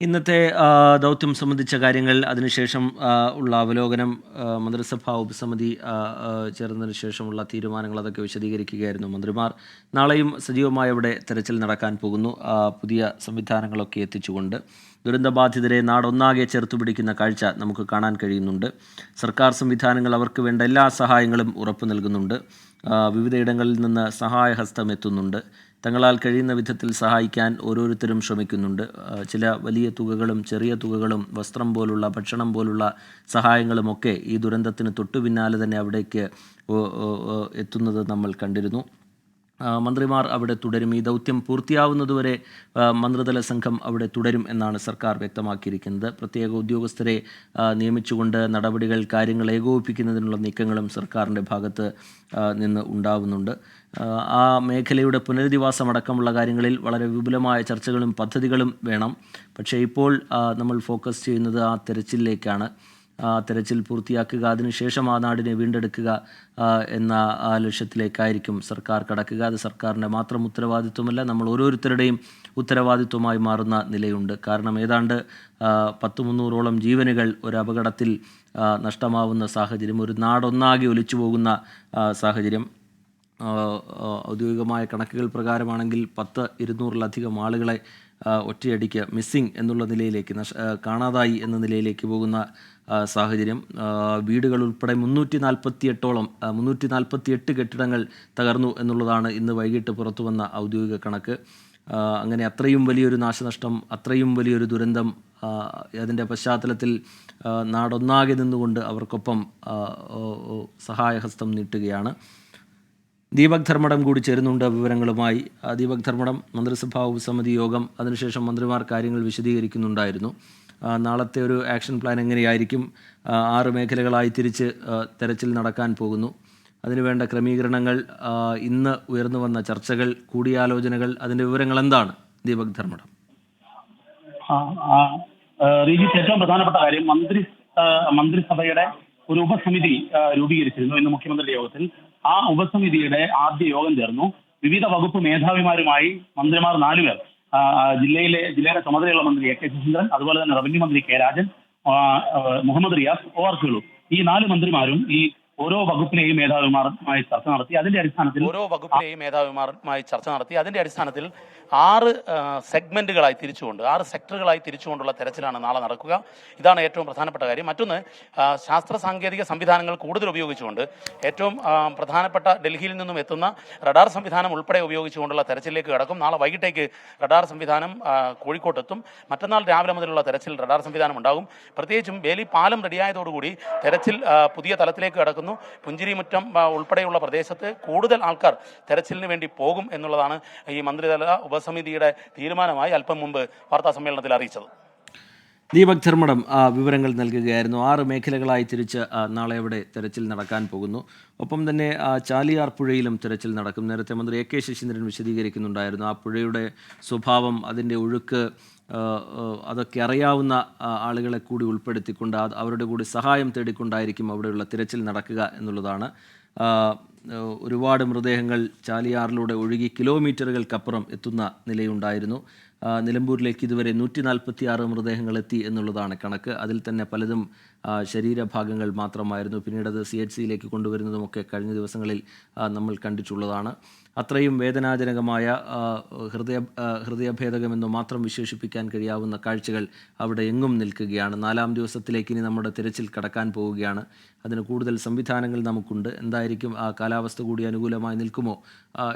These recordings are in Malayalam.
ഇന്നത്തെ ദൗത്യം സംബന്ധിച്ച കാര്യങ്ങൾ അതിനുശേഷം ഉള്ള അവലോകനം മന്ത്രിസഭാ ഉപസമിതി ചേർന്നതിന് ശേഷമുള്ള തീരുമാനങ്ങൾ അതൊക്കെ വിശദീകരിക്കുകയായിരുന്നു മന്ത്രിമാർ. നാളെയും സജീവമായി ഇവിടെ തെരച്ചിൽ നടക്കാൻ പോകുന്നു. പുതിയ സംവിധാനങ്ങളൊക്കെ എത്തിച്ചുകൊണ്ട് ദുരന്തബാധിതരെ നാടൊന്നാകെ ചേർത്ത് പിടിക്കുന്ന കാഴ്ച നമുക്ക് കാണാൻ കഴിയുന്നുണ്ട്. സർക്കാർ സംവിധാനങ്ങൾ അവർക്ക് വേണ്ട എല്ലാ സഹായങ്ങളും ഉറപ്പു നൽകുന്നുണ്ട്. വിവിധയിടങ്ങളിൽ നിന്ന് സഹായഹസ്തം എത്തുന്നുണ്ട്. തങ്ങളാൽ കഴിയുന്ന വിധത്തിൽ സഹായിക്കാൻ ഓരോരുത്തരും ശ്രമിക്കുന്നുണ്ട്. ചില വലിയ തുകകളും ചെറിയ തുകകളും വസ്ത്രം പോലുള്ള ഭക്ഷണം പോലുള്ള സഹായങ്ങളുമൊക്കെ ഈ ദുരന്തത്തിന് തൊട്ടു പിന്നാലെ തന്നെ അവിടേക്ക് എത്തുന്നത് നമ്മൾ കണ്ടിരുന്നു. മന്ത്രിമാർ അവിടെ തുടരും. ഈ ദൗത്യം പൂർത്തിയാവുന്നതുവരെ മന്ത്രിതല സംഘം അവിടെ തുടരും എന്നാണ് സർക്കാർ വ്യക്തമാക്കിയിരിക്കുന്നത്. പ്രത്യേക ഉദ്യോഗസ്ഥരെ നിയമിച്ചുകൊണ്ട് നടപടികൾ കാര്യങ്ങൾ ഏകോപിപ്പിക്കുന്നതിനുള്ള നീക്കങ്ങളും സർക്കാരിന്റെ ഭാഗത്ത് നിന്ന് ഉണ്ടാവുന്നുണ്ട്. ആ, മേഖലയുടെ പുനരധിവാസം അടക്കമുള്ള കാര്യങ്ങളിൽ വളരെ വിപുലമായ ചർച്ചകളും പദ്ധതികളും വേണം. പക്ഷേ ഇപ്പോൾ നമ്മൾ ഫോക്കസ് ചെയ്യുന്നത് ആ തെരച്ചിലിലേക്കാണ്. തെരച്ചിൽ പൂർത്തിയാക്കുക അതിനുശേഷം ആ നാടിനെ വീണ്ടെടുക്കുക എന്ന ലക്ഷ്യത്തിലേക്കായിരിക്കും സർക്കാർ കടക്കുക. അത് സർക്കാരിന്റെ മാത്രം ഉത്തരവാദിത്വമല്ല നമ്മൾ ഓരോരുത്തരുടെയും ഉത്തരവാദിത്വമായി മാറുന്ന നിലയുണ്ട്. കാരണം ഏതാണ്ട് പത്ത് മുന്നൂറോളം ജീവനുകൾ ഒരു അപകടത്തിൽ നഷ്ടമാവുന്ന സാഹചര്യം ഒരു നാടൊന്നാകെ ഒലിച്ചു പോകുന്ന സാഹചര്യം ഔദ്യോഗികമായ കണക്കുകൾ പ്രകാരമാണെങ്കിൽ പത്ത് ഇരുന്നൂറിലധികം ആളുകളെ ഒറ്റയടിക്ക് മിസ്സിംഗ് എന്നുള്ള നിലയിലേക്ക് നഷ കാണാതായി എന്ന നിലയിലേക്ക് പോകുന്ന സാഹചര്യം. വീടുകൾ ഉൾപ്പെടെ മുന്നൂറ്റി നാൽപ്പത്തി എട്ടോളം മുന്നൂറ്റി നാൽപ്പത്തി എട്ട് കെട്ടിടങ്ങൾ തകർന്നു എന്നുള്ളതാണ് ഇന്ന് വൈകിട്ട് പുറത്തു വന്ന ഔദ്യോഗിക കണക്ക്. അങ്ങനെ അത്രയും വലിയൊരു നാശനഷ്ടം അത്രയും വലിയൊരു ദുരന്തം അതിന്റെ പശ്ചാത്തലത്തിൽ നാടൊന്നാകെ നിന്നുകൊണ്ട് അവർക്കൊപ്പം സഹായഹസ്തം നീട്ടുകയാണ്. ദീപക് ധർമ്മടം കൂടി ചേരുന്നുണ്ട് വിവരങ്ങളുമായി. ദീപക് ധർമ്മടം മന്ത്രിസഭാ ഉപസമിതി യോഗം അതിനുശേഷം മന്ത്രിമാർ കാര്യങ്ങൾ വിശദീകരിക്കുന്നുണ്ടായിരുന്നു. നാളത്തെ ഒരു ആക്ഷൻ പ്ലാൻ എങ്ങനെയായിരിക്കും? ആറ് മേഖലകളായി തിരിച്ച് തെരച്ചിൽ നടക്കാൻ പോകുന്നു. അതിനുവേണ്ട ക്രമീകരണങ്ങൾ ഇന്ന് ഉയർന്നു വന്ന ചർച്ചകൾ കൂടിയാലോചനകൾ അതിന്റെ വിവരങ്ങൾ എന്താണ് ദീപക് ധർമ്മടം. ഏറ്റവും പ്രധാനപ്പെട്ട കാര്യം മന്ത്രി മന്ത്രിസഭയുടെ ഒരു ഉപസമിതി രൂപീകരിച്ചിരുന്നു ഇന്ന് മുഖ്യമന്ത്രിയുടെ യോഗത്തിൽ. ആ ഉപസമിതിയുടെ ആദ്യ യോഗം ചേർന്നു. വിവിധ വകുപ്പ് മേധാവിമാരുമായി മന്ത്രിമാർ നാലുപേർ. ജില്ലയിലെ ജില്ലയുടെ ചുമതലയുള്ള മന്ത്രി എ കെ ശശീന്ദ്രൻ അതുപോലെ തന്നെ റവന്യൂ മന്ത്രി K Rajan Muhammad Riyas O R ഈ നാല് മന്ത്രിമാരും ഈ ഓരോ വകുപ്പിലെയും മേധാവിമാരുമായി ചർച്ച നടത്തി. അതിന്റെ അടിസ്ഥാനത്തിൽ ഓരോ വകുപ്പിലെയും മേധാവിമാരുമായി ചർച്ച നടത്തി. അതിന്റെ അടിസ്ഥാനത്തിൽ ആറ് സെഗ്മെന്റുകളായി തിരിച്ചുകൊണ്ട് ആറ് സെക്ടറുകളായി തിരിച്ചുകൊണ്ടുള്ള തെരച്ചിലാണ് നാളെ നടക്കുക. ഇതാണ് ഏറ്റവും പ്രധാനപ്പെട്ട കാര്യം. മറ്റൊന്ന് ശാസ്ത്ര സാങ്കേതിക സംവിധാനങ്ങൾ കൂടുതൽ ഉപയോഗിച്ചുകൊണ്ട് ഏറ്റവും പ്രധാനപ്പെട്ട ഡൽഹിയിൽ നിന്നും എത്തുന്ന റഡാർ സംവിധാനം ഉൾപ്പെടെ ഉപയോഗിച്ചുകൊണ്ടുള്ള തെരച്ചിലേക്ക് കടക്കും. നാളെ വൈകിട്ടേക്ക് റഡാർ സംവിധാനം കോഴിക്കോട്ടെത്തും. മറ്റന്നാൾ രാവിലെ മുതലുള്ള തെരച്ചിൽ റഡാർ സംവിധാനം ഉണ്ടാകും. പ്രത്യേകിച്ചും വേലി പാലം റെഡിയായതോടുകൂടി തെരച്ചിൽ പുതിയ തലത്തിലേക്ക് കടക്കുന്നു. പുഞ്ചിരിമുറ്റം ആ, ഉൾപ്പെടെയുള്ള പ്രദേശത്ത് കൂടുതൽ ആൾക്കാർ തെരച്ചിലിന് വേണ്ടി പോകും എന്നുള്ളതാണ് ഈ മന്ത്രിതല ഉപസമിതിയുടെ തീരുമാനമായി അല്പം മുമ്പ് വാർത്താ സമ്മേളനത്തിൽ അറിയിച്ചത്. ദീപക് ധർമ്മടം വിവരങ്ങൾ നൽകുകയായിരുന്നു. ആറ് മേഖലകളായി തിരിച്ച് നാളെ അവിടെ തെരച്ചിൽ നടക്കാൻ പോകുന്നു. ഒപ്പം തന്നെ ചാലിയാർ പുഴയിലും തെരച്ചിൽ നടക്കും. നേരത്തെ മന്ത്രി എ കെ ശശീന്ദ്രൻ വിശദീകരിക്കുന്നുണ്ടായിരുന്നു. ആ പുഴയുടെ സ്വഭാവം അതിന്റെ ഒഴുക്ക് അതൊക്കെ അറിയാവുന്ന ആളുകളെ കൂടി ഉൾപ്പെടുത്തിക്കൊണ്ട് അവരുടെ കൂടി സഹായം തേടിക്കൊണ്ടായിരിക്കും അവിടെയുള്ള തിരച്ചിൽ നടക്കുക എന്നുള്ളതാണ്. ഒരുപാട് മൃതദേഹങ്ങൾ ചാലിയാറിലൂടെ ഒഴുകി കിലോമീറ്ററുകൾക്കപ്പുറം എത്തുന്ന നിലയുണ്ടായിരുന്നു. നിലമ്പൂരിലേക്ക് ഇതുവരെ നൂറ്റി നാൽപ്പത്തി ആറ് മൃതദേഹങ്ങൾ എത്തി എന്നുള്ളതാണ് കണക്ക്. അതിൽ തന്നെ പലതും ശരീരഭാഗങ്ങൾ മാത്രമായിരുന്നു. പിന്നീട് അത് സി എച്ച് സിയിലേക്ക് കൊണ്ടുവരുന്നതുമൊക്കെ കഴിഞ്ഞ ദിവസങ്ങളിൽ നമ്മൾ കണ്ടിട്ടുള്ളതാണ്. അത്രയും വേദനാജനകമായ ഹൃദയ ഹൃദയഭേദകമെന്ന് മാത്രം വിശേഷിപ്പിക്കാൻ കഴിയാവുന്ന കാഴ്ചകൾ അവിടെ എങ്ങും നിൽക്കുകയാണ്. നാലാം ദിവസത്തിലേക്ക് ഇനി നമ്മുടെ തിരച്ചിൽ കടക്കാൻ പോവുകയാണ്. അതിന് കൂടുതൽ സംവിധാനങ്ങൾ നമുക്കുണ്ട്. എന്തായിരിക്കും ആ കാലാവസ്ഥ കൂടി അനുകൂലമായി നിൽക്കുമോ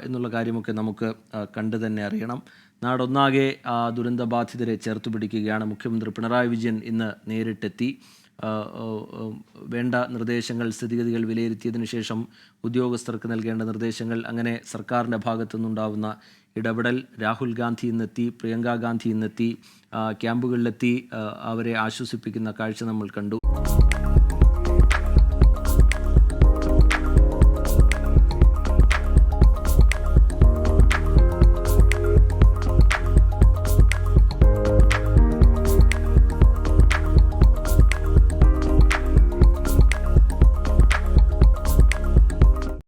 എന്നുള്ള കാര്യമൊക്കെ നമുക്ക് കണ്ടു തന്നെ അറിയണം. നാടൊന്നാകെ ആ ദുരന്തബാധിതരെ ചേർത്ത് പിടിക്കുകയാണ് മുഖ്യമന്ത്രി പിണറായി വിജയൻ ഇന്ന് നേരിട്ടെത്തി. വേണ്ട നിർദ്ദേശങ്ങൾ സ്ഥിതിഗതികൾ വിലയിരുത്തിയതിനു ശേഷം ഉദ്യോഗസ്ഥർക്ക് നൽകേണ്ട നിർദ്ദേശങ്ങൾ അങ്ങനെ സർക്കാരിന്റെ ഭാഗത്തുനിന്നുണ്ടാവുന്ന ഇടപെടൽ രാഹുൽ ഗാന്ധി ഇന്നെത്തി പ്രിയങ്ക ഗാന്ധി ഇന്നെത്തി ക്യാമ്പുകളിലെത്തി അവരെ ആശ്വസിപ്പിക്കുന്ന കാഴ്ച നമ്മൾ കണ്ടു.